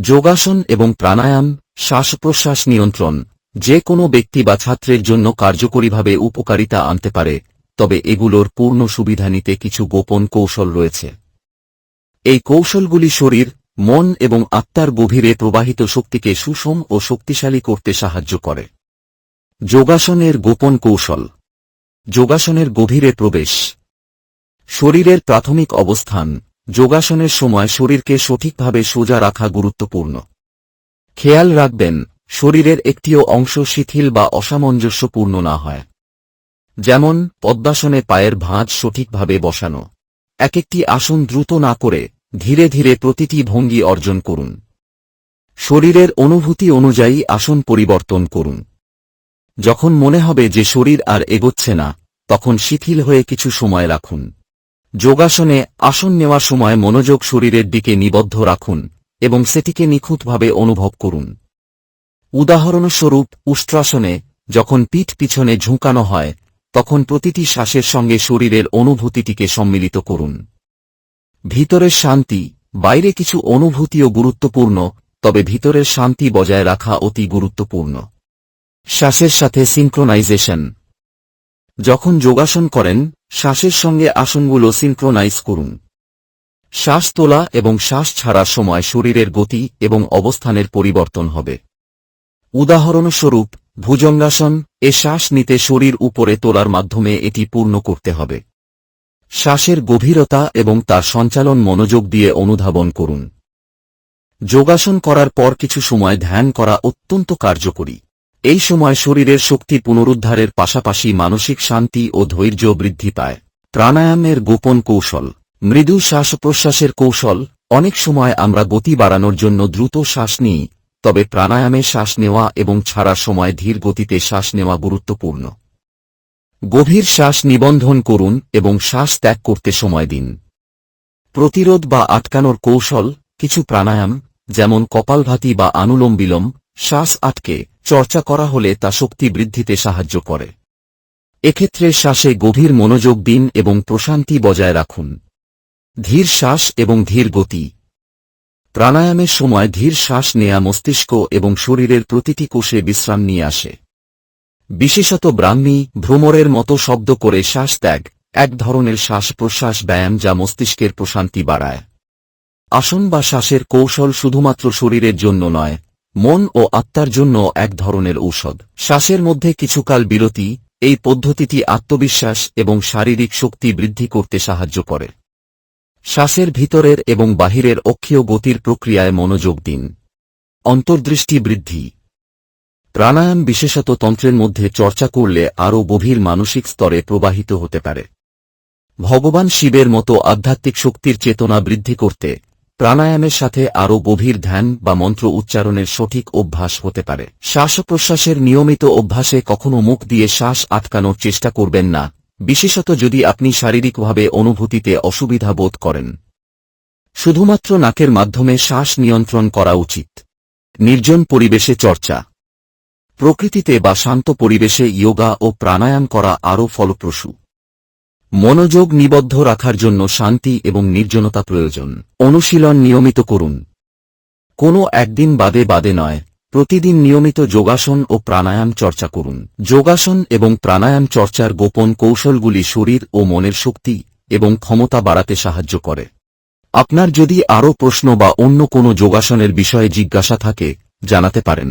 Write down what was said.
যোগাসন এবং প্রাণায়াম শ্বাস প্রশ্বাস নিয়ন্ত্রণ, যে কোনো ব্যক্তি বা ছাত্রের জন্য কার্যকরীভাবে উপকারিতা আনতে পারে, তবে এগুলোর পূর্ণ সুবিধা নিতে কিছু গোপন কৌশল রয়েছে। এই কৌশলগুলি শরীর, মন এবং আত্মার গভীরে প্রবাহিত শক্তিকে সুষম ও শক্তিশালী করতে সাহায্য করে। যোগাসনের গোপন কৌশল। যোগাসনের গভীরে প্রবেশ। শরীরের প্রাথমিক অবস্থান। যোগাসনের সময় শরীরকে সঠিকভাবে সোজা রাখা গুরুত্বপূর্ণ। খেয়াল রাখবেন, শরীরের একটিও অংশ শিথিল বা অসামঞ্জস্যপূর্ণ না হয়। যেমন, পদ্মাসনে পায়ের ভাঁজ সঠিকভাবে বসানো। এক একটি আসন দ্রুত না করে ধীরে ধীরে প্রতিটি ভঙ্গি অর্জন করুন। শরীরের অনুভূতি অনুযায়ী আসন পরিবর্তন করুন। যখন মনে হবে যে শরীর আর এগোচ্ছে না, তখন শিথিল হয়ে কিছু সময় রাখুন। যোগাসনে আসন নেওয়ার সময় মনোযোগ শরীরের দিকে নিবদ্ধ রাখুন এবং সেটিকে নিখুঁতভাবে অনুভব করুন। উদাহরণস্বরূপ, উষ্ট্রাসনে যখন পিঠ পিছনে ঝুঁকানো হয়, তখন প্রতিটি শ্বাসের সঙ্গে শরীরের অনুভূতিটিকে সম্মিলিত করুন। ভিতরের শান্তি, বাইরে কিছু অনুভূতিও গুরুত্বপূর্ণ, তবে ভিতরের শান্তি বজায় রাখা অতি গুরুত্বপূর্ণ। শ্বাসের সাথে সিঙ্ক্রোনাইজেশন যখন যোগাসন করেন শ্বাসের সঙ্গে আসনগুলো সিঙ্ক্রোনাইজ করুন। শ্বাস তোলা এবং শ্বাস ছাড়ার সময় শরীরের গতি এবং অবস্থানের পরিবর্তন হবে। উদাহরণস্বরূপ, ভুজঙ্গাসন, এ শ্বাস নিতে শরীর উপরে তোলার মাধ্যমে এটি পূর্ণ করতে হবে। শ্বাসের গভীরতা এবং তার সঞ্চালন মনোযোগ দিয়ে অনুধাবন করুন। যোগাসন করার পর কিছু সময় ধ্যান করা অত্যন্ত কার্যকরী। এই সময় শরীরের শক্তি পুনরুদ্ধারের পাশাপাশি মানসিক শান্তি ও ধৈর্য বৃদ্ধি পায়। প্রাণায়ামের গোপন কৌশল, মৃদু শ্বাস প্রশ্বাসের কৌশল, অনেক সময় আমরা গতি বাড়ানোর জন্য দ্রুত শ্বাস নিই, তবে প্রাণায়ামে শ্বাস নেওয়া এবং ছাড়ার সময় ধীর গতিতে শ্বাস নেওয়া গুরুত্বপূর্ণ। গভীর শ্বাস নিবন্ধন করুন এবং শ্বাস ত্যাগ করতে সময় দিন। প্রতিরোধ বা আটকানোর কৌশল, কিছু প্রাণায়াম, যেমন কপালভাতি বা আনুলোম বিলোম শ্বাস আটকে চর্চা করা হলে তা শক্তি বৃদ্ধিতে সাহায্য করে। এক্ষেত্রে শ্বাসে গভীর মনোযোগ দিন এবং প্রশান্তি বজায় রাখুন। ধীর শ্বাস এবং ধীর গতি। প্রাণায়ামের সময় ধীর শ্বাস নেয়া মস্তিষ্ক এবং শরীরের প্রতিটি কোষে বিশ্রাম নিয়ে আসে। বিশেষত ব্রাহ্মী ভ্রমরের মতো শব্দ করে শ্বাস ত্যাগ, এক ধরনের শ্বাস প্রশ্বাস ব্যায়াম যা মস্তিষ্কের প্রশান্তি বাড়ায়। আসন বা শ্বাসের কৌশল শুধুমাত্র শরীরের জন্য নয় মন ও আত্মার জন্য এক ধরনের ঔষধ। শ্বাসের মধ্যে কিছুকাল বিরতি, এই পদ্ধতিটি আত্মবিশ্বাস এবং শারীরিক শক্তি বৃদ্ধি করতে সাহায্য করে। শ্বাসের ভিতরের এবং বাহিরের অক্ষীয় গতির প্রক্রিয়ায় মনোযোগ দিন। অন্তর্দৃষ্টি বৃদ্ধি। প্রাণায়াম বিশেষত তন্ত্রের মধ্যে চর্চা করলে আরও গভীর মানসিক স্তরে প্রবাহিত হতে পারে। ভগবান শিবের মতো আধ্যাত্মিক শক্তির চেতনা বৃদ্ধি করতে প্রাণায়ামের সাথে আরও গভীর ধ্যান বা মন্ত্র উচ্চারণের সঠিক অভ্যাস হতে পারে। শ্বাস প্রশ্বাসের নিয়মিত অভ্যাসে কখনো মুখ দিয়ে শ্বাস আটকানোর চেষ্টা করবেন না, বিশেষত যদি আপনি শারীরিকভাবে অনুভূতিতে অসুবিধা বোধ করেন। শুধুমাত্র নাকের মাধ্যমে শ্বাস নিয়ন্ত্রণ করা উচিত। নির্জন পরিবেশে চর্চা। প্রকৃতিতে বা শান্ত পরিবেশে ইয়োগা ও প্রাণায়াম করা আরও ফলপ্রসূ। মনোযোগ নিবদ্ধ রাখার জন্য শান্তি এবং নির্জনতা প্রয়োজন। অনুশীলন নিয়মিত করুন। কোনো একদিন বাদে বাদে নয়, প্রতিদিন নিয়মিত যোগাসন ও প্রাণায়াম চর্চা করুন। যোগাসন এবং প্রাণায়াম চর্চার গোপন কৌশলগুলি শরীর ও মনের শক্তি এবং ক্ষমতা বাড়াতে সাহায্য করে। আপনার যদি আরও প্রশ্ন বা অন্য কোনো যোগাসনের বিষয়ে জিজ্ঞাসা থাকে, জানাতে পারেন।